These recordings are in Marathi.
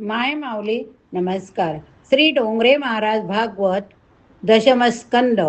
माय माऊली नमस्कार. श्री डोंगरे महाराज भागवत दशमस्कंद.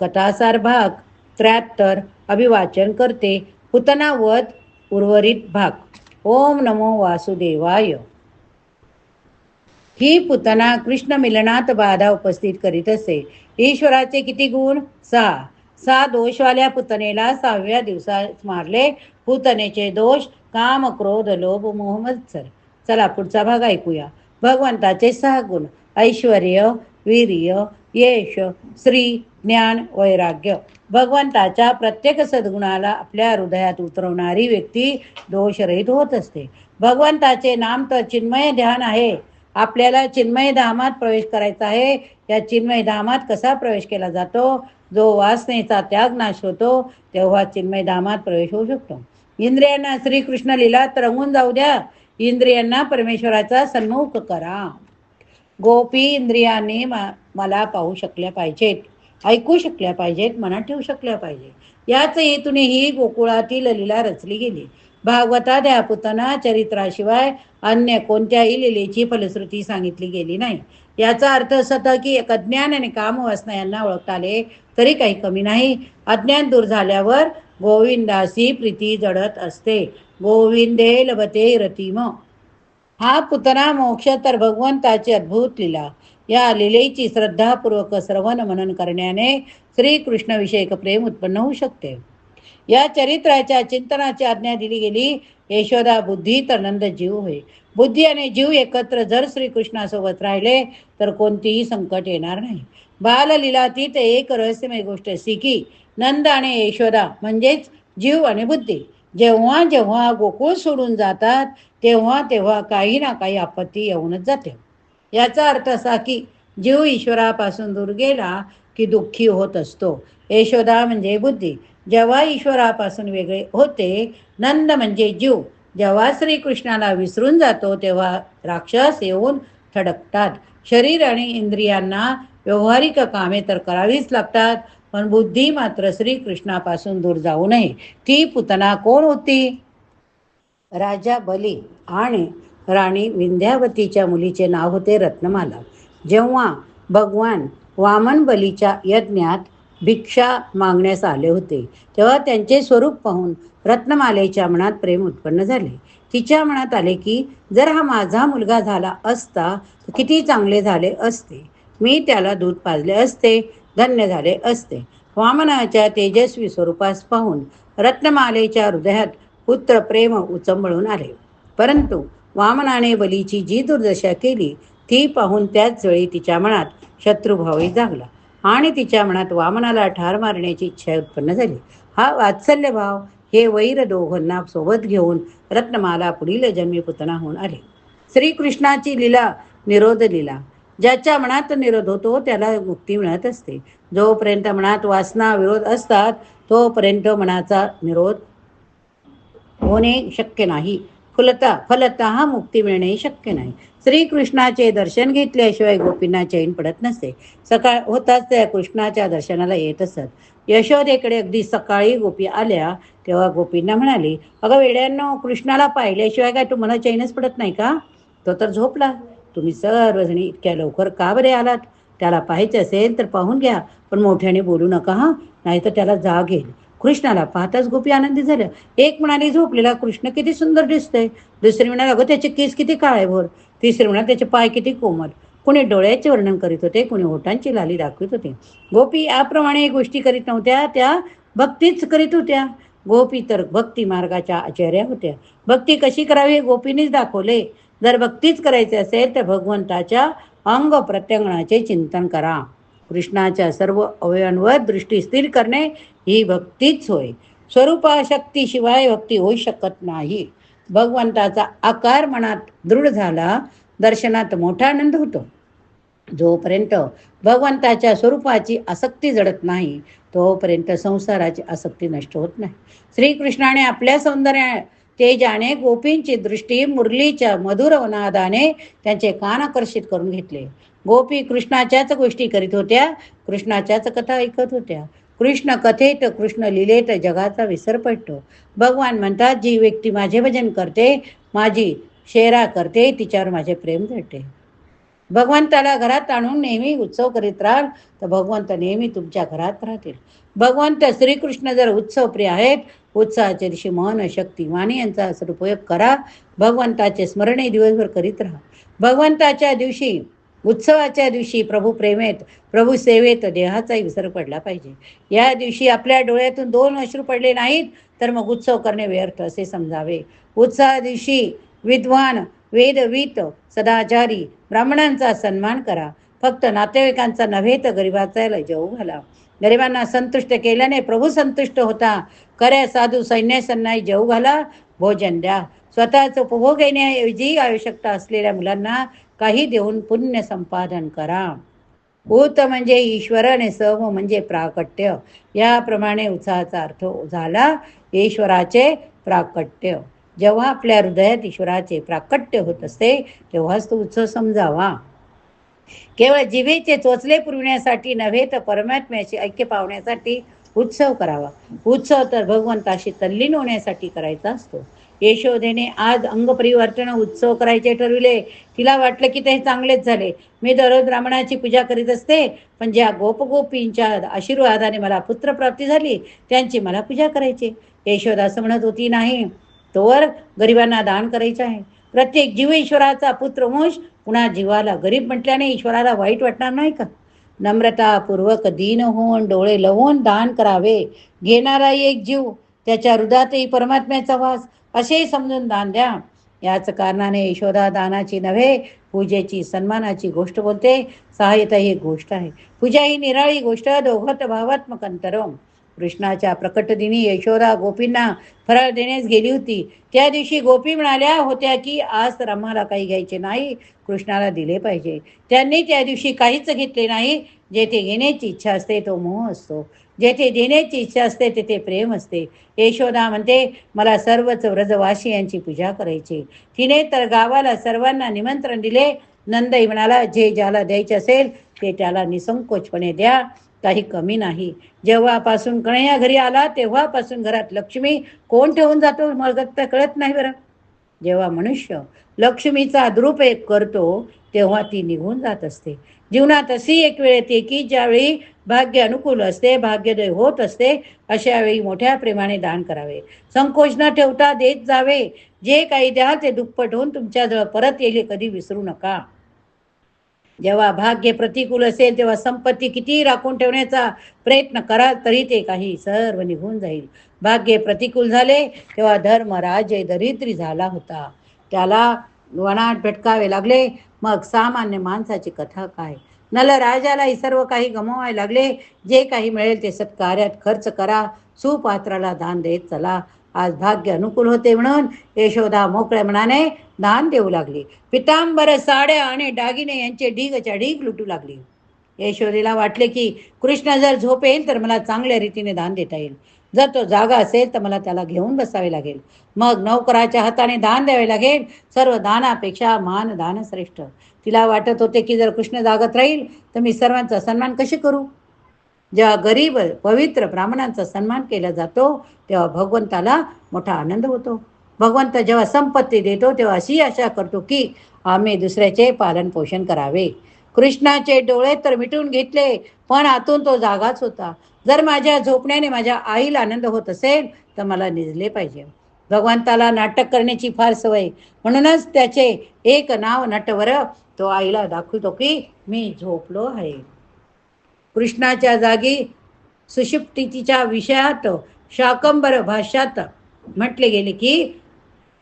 कथासार भाग त्र्याहत्तर. अभिवाचन करते पुतना वध उर्वरित भाग. ओम नमो वासुदेवाय. ही पुतना कृष्ण मिलनात बाधा उपस्थित करीत असे. ईश्वराचे किती गुण? सहा. सहा दोषवाल्या पुतनेला सहाव्या दिवसात मारले. पुतनेचे दोष काम क्रोध लोभ मोहम्मद सर चला पुढचा भाग ऐकूया. भगवंताचे सहा गुण ऐश्वर वीर्य यश श्री ज्ञान वैराग्य. भगवंताच्या प्रत्येक सद्गुणाला आपल्या हृदयात उतरवणारी व्यक्ती दोषरहित होत असते. भगवंताचे नाम तर चिन्मय ध्यान आहे. आपल्याला चिन्मय धामात प्रवेश करायचा आहे. या चिन्मय धामात कसा प्रवेश केला जातो? जो वासनेचा त्याग नाश होतो तेव्हा चिन्मय धामात प्रवेश होऊ शकतो. इंद्रियांना श्रीकृष्ण लिलात रंगून जाऊ द्या. इंद्रियांना परमेश्वराचा सन्मुख करा. गोपी इंद्रियांनी मला पाहू शकल्या पाहिजेत ऐकू शकल्या पाहिजेत मनात ठेवू शकल्या पाहिजे याच हेतूने ही गोकुळातील लीला रचली गेली. भागवता या पुतना चरित्राशिवाय अन्य कोणत्याही लिलेची फलश्रुती सांगितली गेली नाही. याचा अर्थ असा होता की एक अज्ञान आणि कामवासना यांना ओळखता आले तरी काही कमी नाही. अज्ञान दूर झाल्यावर गोविंदासी प्रीती जडत असते. गोविंदे लभते रतिम. हा पुतना मोक्ष तर भगवंताची अद्भुत लीला. या लिलेची श्रद्धापूर्वक श्रवण मनन करण्याने श्रीकृष्णविषयक प्रेम उत्पन्न होऊ शकते. या चरित्राच्या चिंतनाची आज्ञा दिली गेली. यशोदा बुद्धी तर नंद जीव होय. बुद्धी आणि जीव एकत्र जर श्रीकृष्णासोबत राहिले तर कोणतीही संकट येणार नाही. बाललीलातीत एक रहस्यमय गोष्ट अशी की नंद आणि यशोदा म्हणजेच जीव आणि बुद्धी जेव्हा जेव्हा गोकुळ सोडून जातात तेव्हा तेव्हा काही ना काही आपत्ती येऊनच जाते. याचा अर्थ असा की जीव ईश्वरापासून दूर गेला की दुःखी होत असतो. यशोदा म्हणजे बुद्धी. जेव्हा ईश्वरापासून वेगळे होते नंद म्हणजे जीव. जेव्हा श्रीकृष्णाला विसरून जातो तेव्हा राक्षस येऊन थडकतात. शरीर आणि इंद्रियांना व्यवहारिक कामे तर करावीच लागतात पण बुद्धी मात्र श्रीकृष्णापासून दूर जाऊ नये. ती पुतना कोण होती? राजा बली आणि राणी विंध्यावतीच्या मुलीचे नाव होते रत्नमाला. जेव्हा भगवान वामन बलीच्या यज्ञात भिक्षा मागण्यास आले होते तेव्हा त्यांचे स्वरूप पाहून रत्नमालेच्या मनात प्रेम उत्पन्न झाले. तिच्या मनात आले की जर हा माझा मुलगा झाला असता तर किती चांगले झाले असते. मी त्याला दूध पाजले असते धन्य झाले असते. वामनाच्या तेजस्वी स्वरूपास पाहून रत्नमालेच्या हृदयात पुत्र प्रेम उचंबळून आले. परंतु वामनाने बलीची जी दुर्दशा केली ती पाहून त्याच वेळी तिच्या मनात शत्रुभावही जागला आणि तिच्या मनात वामनाला ठार मारण्याची इच्छा उत्पन्न झाली. हा वात्सल्य भाव हे वैर दोघांना सोबत घेऊन रत्नमाला पुढील जन्मी पुतना होऊन आले. श्रीकृष्णाची लीला निरोध लीला ज्याच्या मनात निरोध होतो त्याला मुक्ती मिळत असते. जोपर्यंत मनात वासना विरोध असतात तोपर्यंत मनाचा निरोध होणे शक्य नाही. फुलता फलता हा मुक्ती मिळणे शक्य नाही. श्रीकृष्णाचे दर्शन घेतल्याशिवाय गोपींना चैन पडत नसते सकाळ होताच त्या कृष्णाच्या दर्शनाला येत असत. यशोदेकडे अगदी सकाळी गोपी आल्या तेव्हा गोपींना म्हणाली अगं वेड्यांनो कृष्णाला पाहिल्याशिवाय काय तुम्हाला चैनच पडत नाही का? तो तर झोपला. तुम्ही सर्वजणी इतक्या लवकर का बरे आलात? त्याला पाहायचे असेल तर पाहून घ्या. पण मोठ्याने बोलू नका हा? नाहीतर त्याला जाग येईल. कृष्णाला पाहताच गोपी आनंदी झाल्या. एक म्हणाली झोपलेला कृष्ण किती सुंदर दिसतंय. दुसरी म्हणाली अगं त्याचे केस किती काळे भोर. तिसरी म्हणा त्याचे पाय किती कोमल. कुणी डोळ्याचे वर्णन करीत होते कुणी ओठांची लाली दाखवित होते. गोपी याप्रमाणे गोष्टी करीत नव्हत्या त्या भक्तीच करीत होत्या. गोपी तर भक्ती मार्गाच्या आचार्या होत्या. भक्ती कशी करावी हे गोपीनेच दाखवले. जर भक्तीच करायचे असेल तर भगवंताच्या अंग प्रत्यंगणाचे चिंतन करा. कृष्णाच्या सर्व अवयवांवर दृष्टी स्थिर करणे ही भक्तीच होय. स्वरूपाशक्तीशिवाय भक्ती होऊ शकत नाही. भगवंताचा आकार मनात दृढ झाला दर्शनात मोठा आनंद होतो. जोपर्यंत भगवंताच्या स्वरूपाची आसक्ती जडत नाही तोपर्यंत संसाराची आसक्ती नष्ट होत नाही. श्रीकृष्णाने आपल्या सौंदर्या तेजाने गोपींची दृष्टी मुरलीच्या मधुर वनादाने त्यांचे कान आकर्षित करून घेतले. गोपी कृष्णाच्याच गोष्टी करीत होत्या कृष्णाच्याच कथा ऐकत होत्या. कृष्ण कथेत कृष्ण लिलेत जगाचा विसर पडतो. भगवान म्हणतात जी व्यक्ती माझे भजन करते माझी शेरा करते तिच्यावर माझे प्रेम जडते भगवंताला घरात आणून नेहमी उत्सव करीत राहाल तर भगवंत नेहमी तुमच्या घरात राहतील. भगवंत श्रीकृष्ण जर उत्सव प्रिय आहेत उत्साहाच्या दिवशी मन शक्ती वाणी यांचा सदुपयोग करा. भगवंताचे स्मरणे दिवसभर करीत राहा. भगवंताच्या दिवशी उत्सवाच्या दिवशी प्रभू प्रेमेत प्रभू सेवेत देहाचाही विसर पडला पाहिजे. या दिवशी आपल्या डोळ्यातून दोन अश्रू पडले नाहीत तर मग उत्सव करणे व्यर्थ असे समजावे. उत्साहा दिवशी विद्वान वेदवीत सदाचारी ब्राह्मणांचा सन्मान करा. फक्त नातेवाईकांचा नव्हे तर गरिबाचा जेवू घाला गरिबांना संतुष्ट केल्याने प्रभू संतुष्ट होता. खऱ्या साधू सैन्यासांनाही जेवू घाला भोजन द्या. स्वतःच उपभोग येण्याऐवजी आवश्यकता असलेल्या मुलांना काही देऊन पुण्य संपादन करा. भूत म्हणजे ईश्वर आणि सव म्हणजे प्राकट्य. याप्रमाणे उत्साहाचा अर्थ झाला ईश्वराचे प्राकट्य. जेव्हा आपल्या हृदयात ईश्वराचे प्राकट्य होत असते तेव्हाच तो उत्सव समजावा. केवळ जिभेचे चोचले पुरविण्यासाठी नव्हे तर परमात्म्याचे ऐक्य पावण्यासाठी उत्सव करावा. उत्सव तर भगवंताशी तल्लीन होण्यासाठी करायचा असतो. यशोदेने आज अंगपरिवर्तन उत्सव करायचे ठरविले. तिला वाटलं की ते चांगलेच झाले. मी दररोज ब्राह्मणाची पूजा करीत असते पण ज्या गोपगोपींच्या आशीर्वादाने मला पुत्रप्राप्ती झाली त्यांची मला पूजा करायची. यशोदा असं म्हणत होती नाही तोवर गरिबांना दान करायचं आहे. प्रत्येक जीवेश्वराचा पुत्रवंश पुन्हा जीवाला गरीब म्हटल्याने ईश्वराला वाईट वाटणार नाही का? नम्रतापूर्वक दीन होऊन डोळे लवून दान करावे. घेणारा एक जीव त्याच्या हृदयातही परमात्म्याचा वास असे समजून दान द्या. याच कारणाने यशोदा दानाची नव्हे पूजेची सन्मानाची गोष्ट बोलते. सहायता ही गोष्ट आहे. पूजा ही निराळी गोष्ट दोघत भावात्मक अंतरम. कृष्णाच्या प्रकट दिनी यशोदा गोपींना फराळ देण्यास गेली होती. त्या दिवशी गोपी म्हणाल्या होत्या की आज तर आम्हाला काही घ्यायचे नाही कृष्णाला दिले पाहिजे. त्यांनी त्या दिवशी काहीच घेतले नाही. जेथे घेण्याची इच्छा असते तो मोह असतो. जेथे देण्याची इच्छा असते तेथे प्रेम असते. यशोदा म्हणते मला सर्वच व्रजवासी यांची पूजा करायची. तिने तर गावाला सर्वांना निमंत्रण दिले. नंदई म्हणाला जे ज्याला द्यायचे असेल ते त्याला निसंकोचपणे द्या. काही कमी नाही. जेव्हापासून कण्या घरी आला तेव्हापासून घरात लक्ष्मी कोण ठेवून जातो मगत तर कळत नाही बरं. जेव्हा मनुष्य लक्ष्मीचा दुरुपयोग करतो तेव्हा ती निघून जात असते. जीवनात अशी एक वेळ येते की ज्यावेळी भाग्य अनुकूल असते भाग्योदय होत असते अशा वेळी मोठ्या प्रेमाने दान करावे. संकोच न ठेवता देत जावे. जे काही द्या ते दुप्पट होऊन तुमच्याजवळ परत येईल कधी विसरू नका. जेव्हा भाग्य प्रतिकूल असेल तेव्हा संपत्ती किती राखून ठेवण्याचा प्रयत्न करा तरी ते काही सर्व निघून जाईल. भाग्य प्रतिकूल झाले तेव्हा धर्म राज्य दरिद्री झाला होता. त्याला वनात भटकावे लागले. मग सामान्य माणसाची कथा काय? नल राजालाही सर्व काही गमवावे लागले. जे काही मिळेल ते सत्कार्यात खर्च करा. सुपात्राला दान देत चला. आज भाग्य अनुकूल होते म्हणून यशोदा मोकळ्या मनाने दान देऊ लागली. पितांबर साड्या आणि दागिने यांचे ढीगच्या ढीग लुटू लागली. यशोदेला वाटले की कृष्ण जर झोपेल तर मला चांगल्या रीतीने दान देता येईल. जर तो जागा असेल तर मला त्याला घेऊन बसावे लागेल. मग नौकराच्या हाताने दान द्यावे लागेल. सर्व दानापेक्षा मान दान श्रेष्ठ तिला वाटत होते की जर कृष्ण जागत राहील तर मी सर्वांचा सन्मान कशी करू? जेव्हा गरीब पवित्र ब्राह्मणांचा सन्मान केला जातो तेव्हा भगवंताला मोठा आनंद होतो. भगवंत जेव्हा संपत्ती देतो तेव्हा अशी आशा करतो की आम्ही दुसऱ्याचे पालन पोषण करावे. कृष्णाचे डोळे तर मिटून घेतले पण आतून तो जागाच होता. जर माझ्या झोपण्याने माझ्या आईला आनंद होत असेल तर मला निजले पाहिजे. भगवंताला नाटक करण्याची फार सवय. म्हणूनच त्याचे एक नाव नटवर तो आईला दाखवतो की मी झोपलो आहे. कृष्णाच्या जागी सुषुप्तीच्या विषयात शाकंबर भाष्यात म्हटले गेले की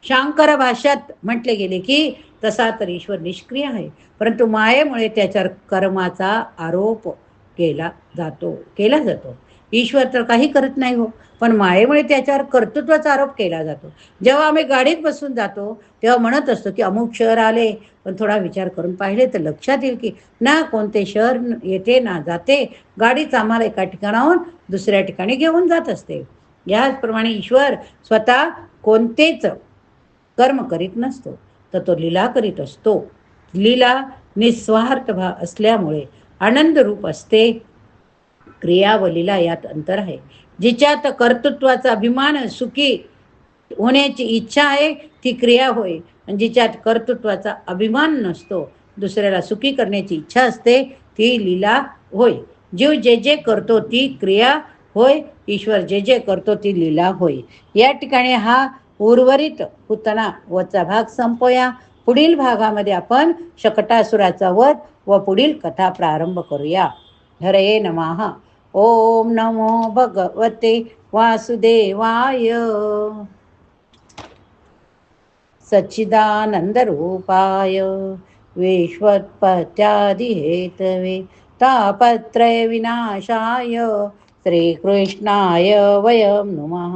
शांकर भाष्यात म्हटले गेले की तसा तर ईश्वर निष्क्रिय आहे. परंतु मायेमुळे त्याच्या कर्माचा आरोप केला जातो केला जातो. ईश्वर तर काही करत नाही हो. पण मायेमुळे त्याच्यावर कर्तृत्वाचा आरोप केला जातो. जेव्हा आम्ही गाडीत बसून जातो तेव्हा म्हणत असतो की अमुक शहर आले पण थोडा विचार करून पाहिले तर लक्षात येईल की ना कोणते शहर येते ना जाते. गाडीच आम्हाला एका ठिकाणाहून दुसऱ्या ठिकाणी घेऊन जात असते. याचप्रमाणे ईश्वर स्वतः कोणतेच कर्म करीत नसतो तर तो लीला करीत असतो. लीला निस्वार्थ भा असल्यामुळे आनंदरूप असते. क्रियावलीला यात अंतर आहे. जिच्यात कर्तृत्वाचा अभिमान सुखी होण्याची इच्छा आहे ती क्रिया होय. जिच्यात कर्तृत्वाचा अभिमान नसतो दुसऱ्याला सुखी करण्याची इच्छा असते ती लीला होय. जीव जे जे करतो ती क्रिया होय. ईश्वर जे जे करतो ती लीला होय. या ठिकाणी हा उर्वरित पुतना वचा भाग संपवूया. पुढील भागामध्ये आपण शकटासुराचा वध व पुढील कथा प्रारंभ करूया. हरे नमः. ओम नमो भगवते वासुदेवाय। सच्चिदानन्दरूपाय विश्वत्पत्यादिहेतवे तापत्रयविनाशाय श्रीकृष्णाय वयं नुमः